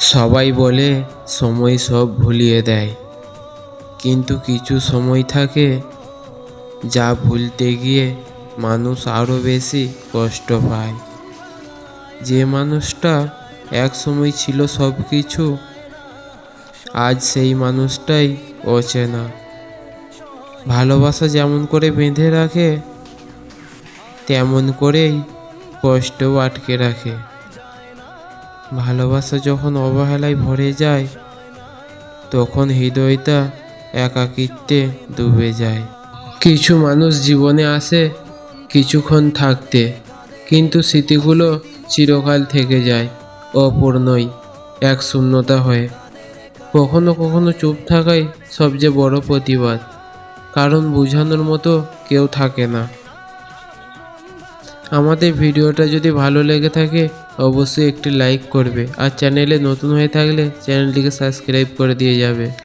সবাই বলে সময় সব ভুলিয়ে দেয়। কিন্তু কিছু সময় থাকে যা ভুলতে গিয়ে মানুষ আরও বেশি কষ্ট পায়। যে মানুষটা এক সময় ছিল সব কিছু, আজ সেই মানুষটাই অচেনা। ভালোবাসা যেমন করে বেঁধে রাখে, তেমন করেই কষ্টও আটকে রাখে। ভালোবাসা যখন অবহেলায় ভরে যায়, তখন হৃদয়টা একাকিত্বে ডুবে যায়। কিছু মানুষ জীবনে আসে কিছুক্ষণ থাকতে, কিন্তু স্মৃতিগুলো চিরকাল থেকে যায়, অপূর্ণই, এক শূন্যতা হয়ে। কখনো কখনো চুপ থাকাই সবচেয়ে বড় প্রতিবাদ, কারণ বোঝানোর মতো কেউ থাকে না। আমাদের ভিডিওটা যদি ভালো লেগে থাকে অবশ্যই একটি লাইক করবে। আর চ্যানেলে নতুন হয়ে থাকলে চ্যানেলটিকে সাবস্ক্রাইব করে দিয়ে যাবে।